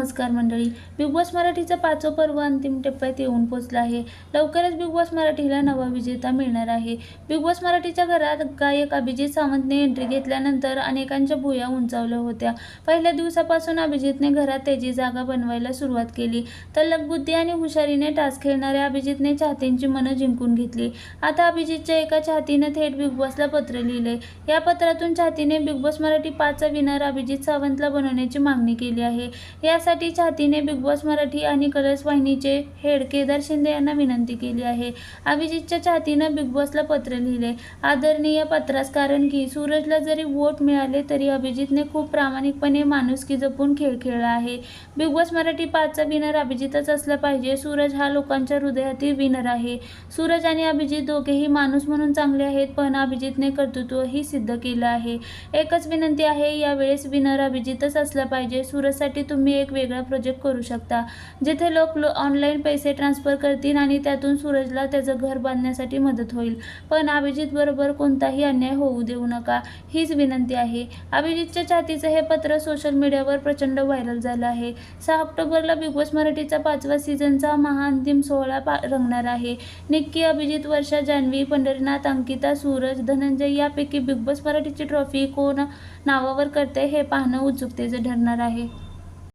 नमस्कार मंडळी. Big boss मराठीचा पाचवं पर्व अंतिम टप्प्यात येऊन पोचलं आहे. लवकरच बिग बॉस मराठीला नवा विजेता मिळणार आहे. बिग बॉस मराठीच्या घरात गायक अभिजित सावंतने एंट्री घेतल्यानंतर अनेकांच्या भुया उंचावल्या होत्या. पहिल्या दिवसापासून अभिजितने घरात त्याची जागा बनवायला सुरुवात केली. तल्लक बुद्धी आणि हुशारीने टास्क खेळणाऱ्या अभिजितने चाहत्यांची मनं जिंकून घेतली. आता अभिजितच्या एका चाहतीनं थेट बिग बॉसला पत्र लिहिले या पत्रातून चाहतीने बिग बॉस मराठी पाचचा विनर अभिजित सावंतला बनवण्याची मागणी केली आहे. यासाठी चाहतीने बिग बॉस मराठी आणि कलर्स वाहिनीचे हेड केदार शिंदे यांना विनंती केली आहे. अभिजितच्या चाहतीनं बिग बॉसला पत्र लिहिले. आदरणीय पत्रास कारण की सूरजला जरी वोट मिळाले तरी अभिजितने खूप प्रामाणिकपणे माणुसकी जपून खेळ खेळला आहे. बिग बॉस मराठी पाचचा विनर अभिजितच असला पाहिजे. सूरज हा लोकांच्या हृदयातील विनर आहे. सूरज आणि अभिजित दोघेही माणूस म्हणून चांगले आहेत पण अभिजितने कर्तृत्वही सिद्ध केलं आहे. एकच विनंती आहे यावेळेस विनर अभिजितच असला पाहिजे. सूरजसाठी तुम्ही एक वेगळा प्रोजेक्ट करू शकता. जेथे लोक लो ऑनलाईन पैसे ट्रान्सफर करतील आणि त्यातून सूरजला त्याचं घर बांधण्यासाठी मदत होईल. पण अभिजित बरोबर कोणताही अन्याय होऊ देऊ नका हीच विनंती आहे. अभिजितच्या छातीचं हे पत्र सोशल मीडियावर प्रचंड व्हायरल झालं आहे. सहा ऑक्टोबरला बिग बॉस मराठीचा पाचवा सीझनचा महाअंतिम सोहळा पा रंगणार आहे. निक्की अभिजित वर्षा जान्हवी पंढरीनाथ अंकिता सूरज धनंजय यापैकी बिग बॉस मराठीची ट्रॉफी कोण नावावर करते हे पाहणं उत्सुकतेचं ठरणार आहे.